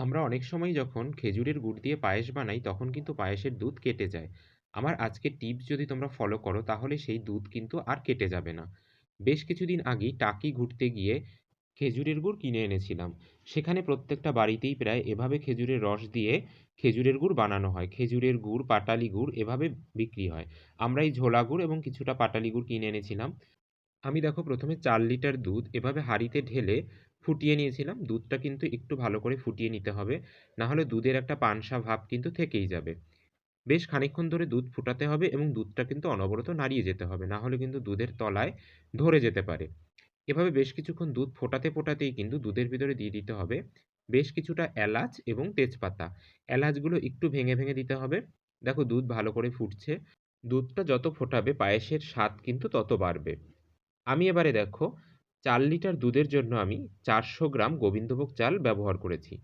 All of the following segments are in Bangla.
আমরা অনেক সময় যখন খেজুরের গুড় দিয়ে পায়েস বানাই তখন কিন্তু পায়েসের দুধ কেটে যায়। আমার আজকের টিপস যদি তোমরা ফলো করো তাহলে সেই দুধ কিন্তু আর কেটে যাবে না। বেশ কিছুদিন আগেই টাকি ঘুরতে গিয়ে খেজুরের গুড় কিনে এনেছিলাম। সেখানে প্রত্যেকটা বাড়িতেই প্রায় এভাবে খেজুরের রস দিয়ে খেজুরের গুড় বানানো হয়। খেজুরের গুড়, পাটালি গুড় এভাবে বিক্রি হয়। আমরা এই ঝোলা গুড় এবং কিছুটা পাটালি গুড় কিনে এনেছিলাম। আমি দেখো প্রথমে চার লিটার দুধ এভাবে হাঁড়িতে ঢেলে ফুটিয়ে নিয়েছিলাম। দুধটা কিন্তু একটু ভালো করে ফুটিয়ে নিতে হবে। না হলে দুধের একটা পানসা ভাব কিন্তু থেকেই যাবে। বেশ খানিকক্ষণ ধরে দুধ ফোটাতে হবে এবং দুধটা কিন্তু অনবরত নাড়িয়ে যেতে হবে। না হলে কিন্তু দুধের তলায় ধরে যেতে পারে। এভাবে বেশ কিছুক্ষণ দুধ ফোটাতে, ফোটাতেই কিন্তু দুধের ভিতরে দিয়ে দিতে হবে বেশ কিছুটা এলাচ এবং তেজপাতা। এলাচগুলো একটু ভেঙে, ভেঙে দিতে হবে। দেখো দুধ ভালো করে ফুটছে। দুধটা যত ফোটাবে পায়েসের স্বাদ কিন্তু তত বাড়বে। আমি এবারে দেখো ৪ লিটার দুধের জন্য আমি ৪০০ গ্রাম গোবিন্দভোগ চাল ব্যবহার করেছি।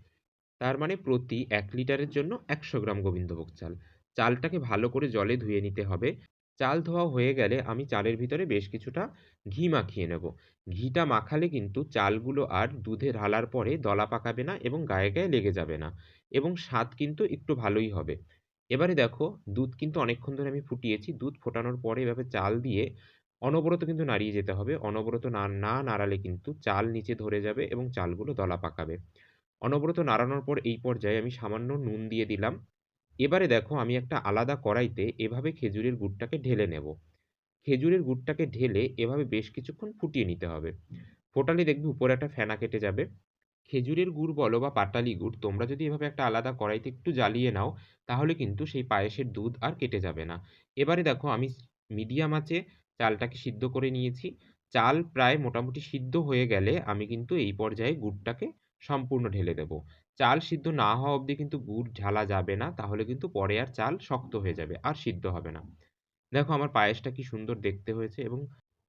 তার মানে প্রতি এক লিটারের জন্য ১০০ গ্রাম গোবিন্দভোগ চাল। চালটাকে ভালো করে জলে ধুয়ে নিতে হবে। চাল ধোয়া হয়ে গেলে আমি চালের ভিতরে বেশ কিছুটা ঘি মাখিয়ে নেব। ঘিটা মাখালে কিন্তু চালগুলো আর দুধে ঢালার পরে দলা পাকাবে না এবং গায়ে, গায়ে লেগে যাবে না এবং স্বাদ কিন্তু একটু ভালোই হবে। এবারে দেখো দুধ কিন্তু অনেকক্ষণ ধরে আমি ফুটিয়েছি। দুধ ফোটানোর পরে এভাবে চাল দিয়ে অনবরত কিন্তু নাড়িয়ে যেতে হবে। অনবরত না না নাড়ালে কিন্তু চাল নিচে ধরে যাবে এবং চালগুলো দলা পাকাবে। অনবরত নাড়ানোর পর এই পর্যায়ে আমি সামান্য নুন দিয়ে দিলাম। এবারে দেখো আমি একটা আলাদা কড়াইতে এভাবে খেজুরের গুড়টাকে ঢেলে নেব। খেজুরের গুড়টাকে ঢেলে এভাবে বেশ কিছুক্ষণ ফুটিয়ে নিতে হবে। ফোটালে দেখবে উপরে একটা ফেনা কেটে যাবে। খেজুরের গুড় বলো বা পাটালি গুড়, তোমরা যদি এভাবে একটা আলাদা কড়াইতে একটু জ্বালিয়ে নাও, তাহলে কিন্তু সেই পায়েসের দুধ আর কেটে যাবে না। এবারে দেখো আমি মিডিয়াম আঁচে চালটাকে সিদ্ধ করে নিয়েছি। চাল প্রায় মোটামুটি সিদ্ধ হয়ে গেলে আমি কিন্তু এই পর্যায়ে গুড়টাকে সম্পূর্ণ ঢেলে দেব। চাল সিদ্ধ না হওয়া অবধি কিন্তু গুড় ঝালা যাবে না, তাহলে কিন্তু পরে আর চাল শক্ত হয়ে যাবে, আর সিদ্ধ হবে না। দেখো আমার পায়েসটা কি সুন্দর দেখতে হয়েছে এবং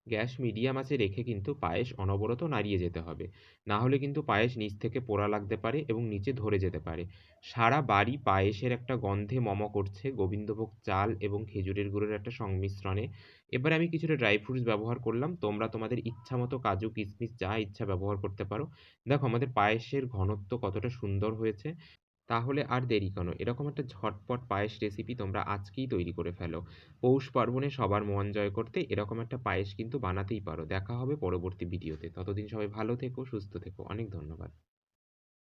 গ্যাস মিডিয়াম আছে রেখে কিন্তু পায়েস অনবরত নাড়িয়ে যেতে হবে। না হলে কিন্তু পায়েস নিচ থেকে পোড়া লাগতে পারে এবং নিচে ধরে যেতে পারে। সারা বাড়ি পায়েসের একটা গন্ধে মম করছে গোবিন্দভোগ চাল এবং খেজুরের গুড়ের একটা সংমিশ্রণে। এবারে আমি কিছুটা ড্রাই ফ্রুটস ব্যবহার করলাম। তোমরা তোমাদের ইচ্ছা মতো কাজু, কিশমিশ যা ইচ্ছা ব্যবহার করতে পারো। দেখো আমাদের পায়েসের ঘনত্ব কতটা সুন্দর হয়েছে। তাহলে আর দেরি কেন? এরকম একটা ঝটপট পায়েস রেসিপি তোমরা আজকেই তৈরি করে ফেলো। পৌষ পার্বণে সবার মন জয় করতে এরকম একটা পায়েস কিন্তু বানাতেই পারো। দেখা হবে পরবর্তী ভিডিওতে। ততদিন সবাই ভালো থেকো, সুস্থ থেকো। অনেক ধন্যবাদ।